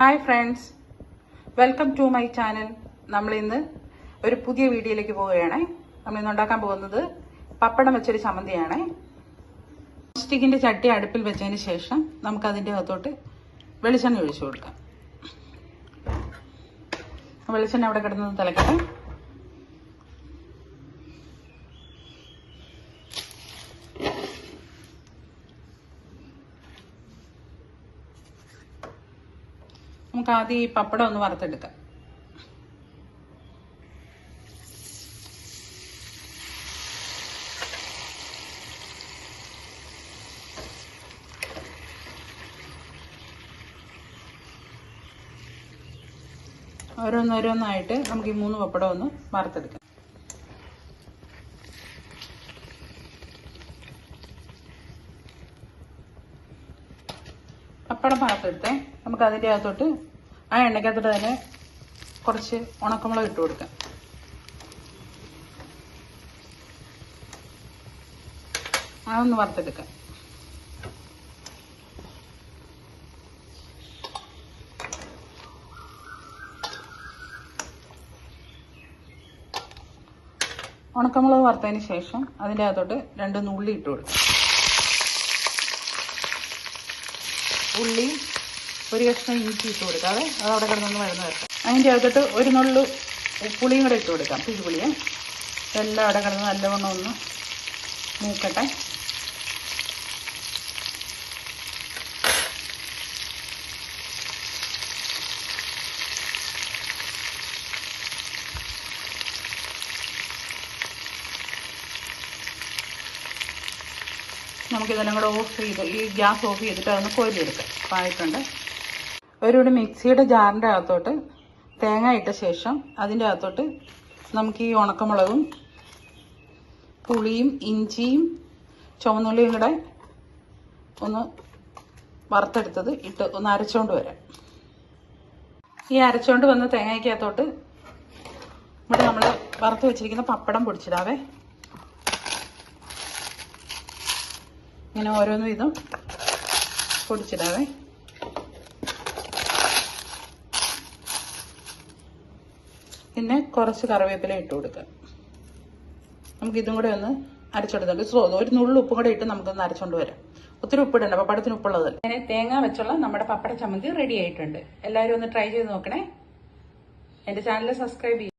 Hi friends welcome to my channel നമ്മൾ ഇന്ന് ഒരു പുതിയ വീഡിയോയിലേക്ക് പോവുകയാണ്. നമ്മൾ ഇന്ന് ഉണ്ടാക്കാൻ പോകുന്നത് പപ്പടം വെച്ചൊരു ചമ്മന്തിയാണ്. സ്റ്റിക്കിന്റെ ചട്ടി അടുപ്പിൽ വെച്ചതിന് ശേഷം നമുക്കതിന്റെ അകത്തോട്ട് വെളിച്ചെണ്ണ ഒഴിച്ചു കൊടുക്കാം. വെളിച്ചെണ്ണ അവിടെ കിടന്നത് തിളക്കട്ടെ. നമുക്ക് ആദ്യം ഈ പപ്പടം ഒന്ന് വറുത്തെടുക്കാം. ഓരോന്നോരോന്നായിട്ട് നമുക്ക് ഈ മൂന്ന് പപ്പടം ഒന്ന് വറുത്തെടുക്കാം. പപ്പടം വറുത്തെടുത്തേ. നമുക്ക് അതിന്റെ അകത്തോട്ട് ആ എണ്ണയ്ക്കകത്തോട്ട് തന്നെ കുറച്ച് ഉണക്കമുളക് ഇട്ട് കൊടുക്കാം. അതൊന്ന് വറുത്തെടുക്കാം. ഉണക്കമുളക് വറുത്തതിന് ശേഷം അതിന്റെ അകത്തോട്ട് രണ്ട് നുള്ളി ഇട്ട് കൊടുക്കാം. ഉള്ളി ഒരു കഷ്ണം ഇഞ്ചി ഇട്ട് കൊടുക്കാതെ അത് അവിടെ കിടന്നൊന്ന് മരുന്ന് വരട്ടെ. അതിന്റെ അകത്തോട്ട് ഒരു നുള്ളു പുളിയും കൂടെ ഇട്ട് കൊടുക്കാം. പിഴുപുളിയെ എല്ലാം അവിടെ കിടന്ന് നല്ലവണ്ണം ഒന്ന് മൂക്കട്ടെ. നമുക്കിതെല്ലാം കൂടെ ഓഫ് ചെയ്ത് ഈ ഗ്യാസ് ഓഫ് ചെയ്തിട്ട് അതൊന്ന് കോരിയെടുക്കാം പായിട്ടുണ്ട് ഒരു മിക്സിയുടെ ജാറിന്റെ അകത്തോട്ട് തേങ്ങ ഇട്ട ശേഷം അതിന്റെ അകത്തോട്ട് നമുക്ക് ഈ ഉണക്കമുളകും പുളിയും ഇഞ്ചിയും ചുവന്നുള്ളിയും കൂടെ ഒന്ന് വറുത്തെടുത്തത് ഇട്ട് ഒന്ന് അരച്ചുകൊണ്ട് വരാം. ഈ അരച്ചുകൊണ്ട് വന്ന തേങ്ങയ്ക്കകത്തോട്ട് ഇവിടെ നമ്മൾ വറുത്ത് വെച്ചിരിക്കുന്ന പപ്പടം പൊടിച്ചിടാവേ. ഇങ്ങനെ ഓരോന്നും ഇതും പൊടിച്ചിടാവേ. പിന്നെ കുറച്ച് കറിവേപ്പില ഇട്ട് കൊടുക്കുക. നമുക്ക് ഇതും കൂടെ ഒന്ന് അരച്ചെടുത്തുണ്ട് സോ ഒരു നുള്ളു ഉപ്പും കൂടെ ഇട്ട് നമുക്കൊന്ന് അരച്ചോണ്ട് വരാം. ഒത്തിരി ഉപ്പിടണ്ട പപ്പടത്തിന് ഉപ്പുള്ളത്. അങ്ങനെ തേങ്ങ വെച്ചുള്ള നമ്മുടെ പപ്പട ചമ്മന്തി റെഡി ആയിട്ടുണ്ട്. എല്ലാവരും ഒന്ന് ട്രൈ ചെയ്ത് നോക്കണേ. എന്റെ ചാനൽ സബ്സ്ക്രൈബ് ചെയ്യും.